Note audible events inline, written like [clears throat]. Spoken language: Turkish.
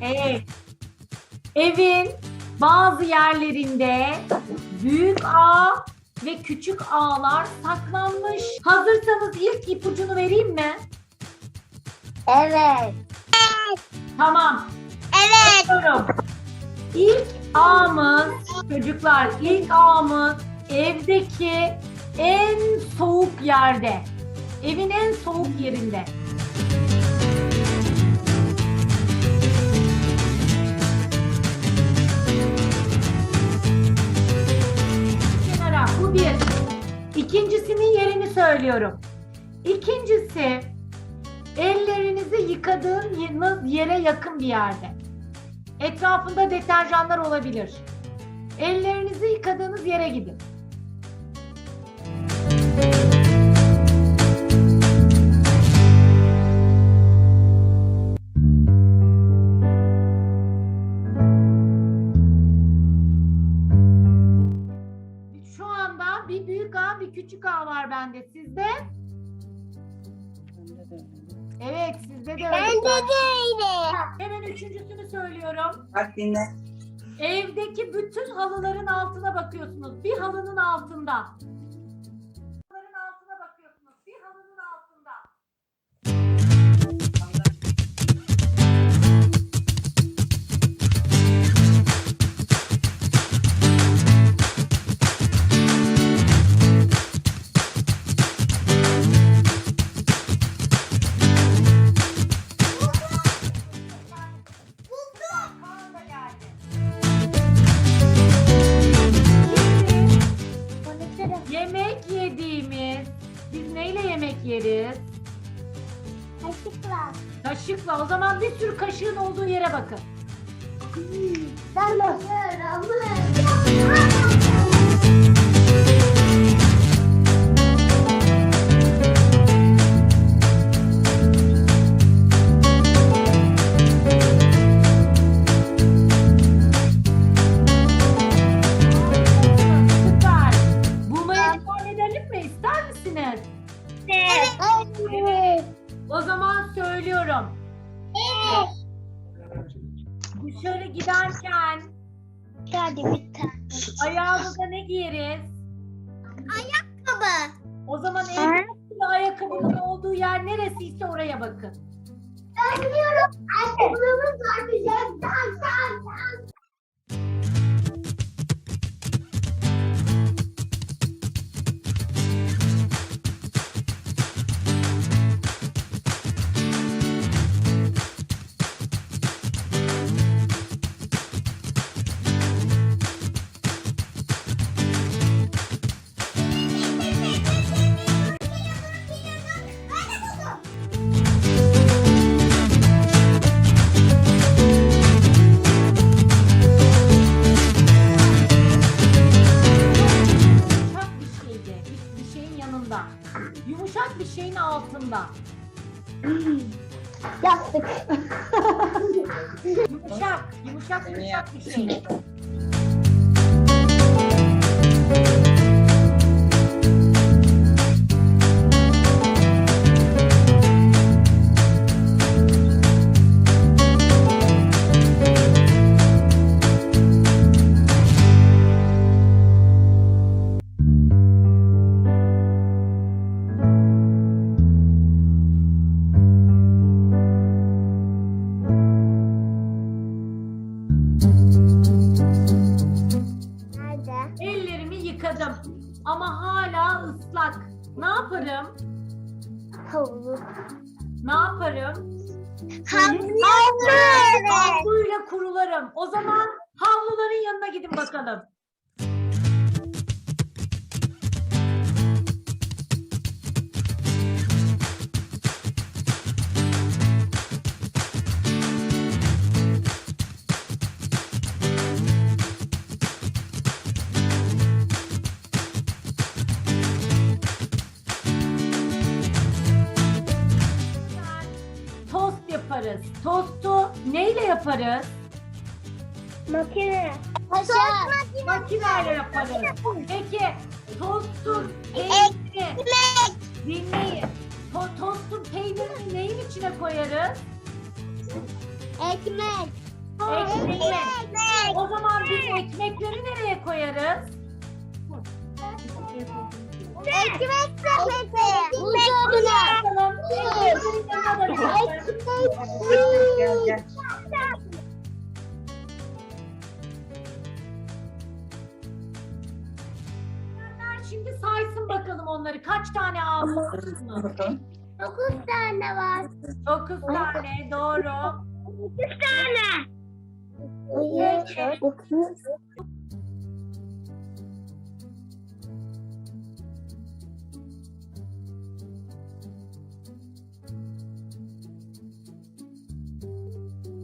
Evet. Evin bazı yerlerinde büyük ağ ve küçük ağlar saklanmış. Hazırsanız ilk ipucunu vereyim mi? Evet. Tamam. Evet. Diyorum. İlk ağımız çocuklar ilk ağımız evdeki en soğuk yerde. Evin en soğuk yerinde. Bir. İkincisinin yerini söylüyorum. İkincisi ellerinizi yıkadığınız yere yakın bir yerde. Etrafında deterjanlar olabilir. Ellerinizi yıkadığınız yere gidin. Ağ var bende. Sizde? Evet, sizde de öyle. Bende de öyle. Hemen üçüncüsünü söylüyorum. Bak dinle. Evdeki bütün halıların altına bakıyorsunuz. Bir halının altında. Yeriz? Kaşıkla. Kaşıkla. O zaman bir sürü kaşığın olduğu yere bakın. Ben bakıyorum. Söylüyorum. Evet. Dışarı giderken Hadi bir tane. ayağımıza ne giyeriz? Baba. O zaman evde ayakkabının olduğu yer neresiyse oraya bakın. Ben biliyorum. Ayakkabımız var bizim. Dan dan dan. Yanında. Yumuşak bir şeyin altında. [clears throat] Yastık. Yumuşak, yumuşak, yumuşak bir şey. Ama hala ıslak. Ne yaparım? Havlu. Ne yaparım? Havlu. Havluyla kurularım. O zaman havluların yanına gidin bakalım. Yaparız. Tostu neyle yaparız? Makine. Kaşık. Makineyle yaparız. Peki tostun peynirini dinleyin. To tostun peynirini neyin içine koyarız? Ekmek. Ekmek. O zaman biz ekmekleri nereye koyarız? Ekmek sepeti. Buzdolabına. Bakalım. Gel gel. Şimdi saysın bakalım onları. Kaç tane almışsınız? Bakalım. Dokuz tane var. 9 tane doğru. Dokuz tane. Peki.